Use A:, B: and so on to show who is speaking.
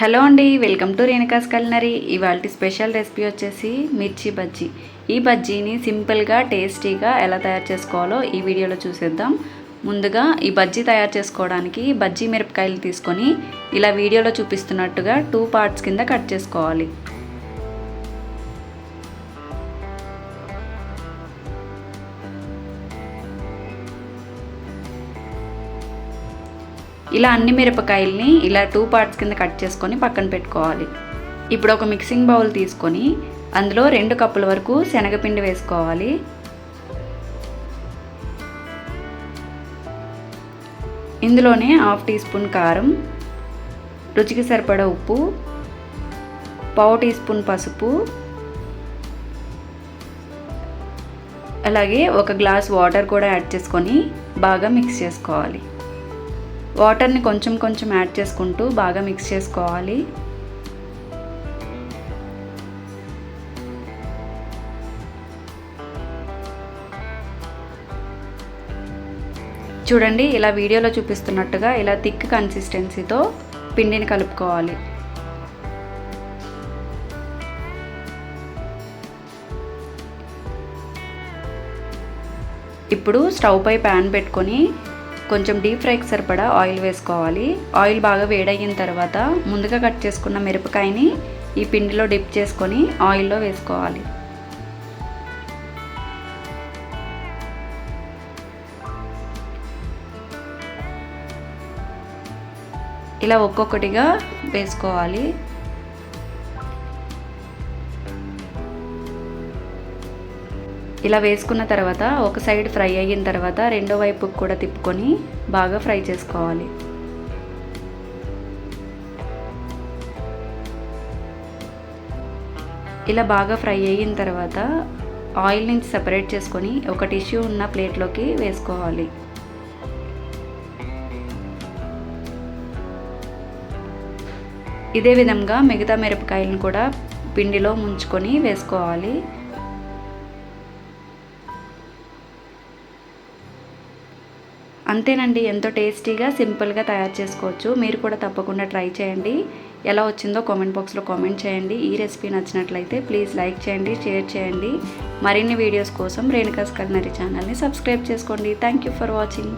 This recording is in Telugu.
A: హలో అండి వెల్కమ్ టు రేణుకాస్ కల్నరీ. ఇవాళ స్పెషల్ రెసిపీ వచ్చేసి మిర్చి బజ్జీ. ఈ బజ్జీని సింపుల్గా టేస్టీగా ఎలా తయారు చేసుకోవాలో ఈ వీడియోలో చూసేద్దాం. ముందుగా ఈ బజ్జీ తయారు చేసుకోవడానికి బజ్జీ మిరపకాయలు తీసుకొని ఇలా వీడియోలో చూపిస్తున్నట్టుగా టూ పార్ట్స్ కింద కట్ చేసుకోవాలి. ఇలా అన్ని మిరపకాయల్ని ఇలా టూ పార్ట్స్ కింద కట్ చేసుకొని పక్కన పెట్టుకోవాలి. ఇప్పుడు ఒక మిక్సింగ్ బౌల్ తీసుకొని అందులో రెండు కప్పుల వరకు శనగపిండి వేసుకోవాలి. ఇందులోనే హాఫ్ టీ స్పూన్ కారం రుచికి సరిపడా ఉప్పు పావు టీ స్పూన్ పసుపు అలాగే ఒక గ్లాస్ వాటర్ కూడా యాడ్ చేసుకొని బాగా మిక్స్ చేసుకోవాలి. వాటర్ని కొంచెం కొంచెం యాడ్ చేసుకుంటూ బాగా మిక్స్ చేసుకోవాలి. చూడండి ఇలా వీడియోలో చూపిస్తున్నట్టుగా ఇలా థిక్ కన్సిస్టెన్సీతో పిండిని కలుపుకోవాలి. ఇప్పుడు స్టవ్ పై ప్యాన్ పెట్టుకొని కొంచెం డీప్ ఫ్రైకి సరిపడా ఆయిల్ వేసుకోవాలి. ఆయిల్ బాగా వేడయిన తర్వాత ముందుగా కట్ చేసుకున్న మిరపకాయని ఈ పిండిలో డిప్ చేసుకొని ఆయిల్లో వేసుకోవాలి. ఇలా ఒక్కొక్కటిగా వేసుకోవాలి. ఇలా వేసుకున్న తర్వాత ఒక సైడ్ ఫ్రై అయిన తర్వాత రెండో వైపుకి కూడా తిప్పుకొని బాగా ఫ్రై చేసుకోవాలి. ఇలా బాగా ఫ్రై అయిన తర్వాత ఆయిల్ నుంచి సపరేట్ చేసుకొని ఒక టిష్యూ ఉన్న ప్లేట్లోకి వేసుకోవాలి. ఇదే విధంగా మిగతా మిరపకాయలను కూడా పిండిలో ముంచుకొని వేసుకోవాలి. అంతేనండి ఎంతో టేస్టీగా సింపుల్గా తయారు చేసుకోవచ్చు. మీరు కూడా తప్పకుండా ట్రై చేయండి. ఎలా వచ్చిందో కామెంట్ బాక్స్లో కామెంట్ చేయండి. ఈ రెసిపీ నచ్చినట్లయితే ప్లీజ్ లైక్ చేయండి షేర్ చేయండి. మరిన్ని వీడియోస్ కోసం రేణుకాస్ కల్నరీ ఛానల్ని సబ్స్క్రైబ్ చేసుకోండి. Thank you for watching.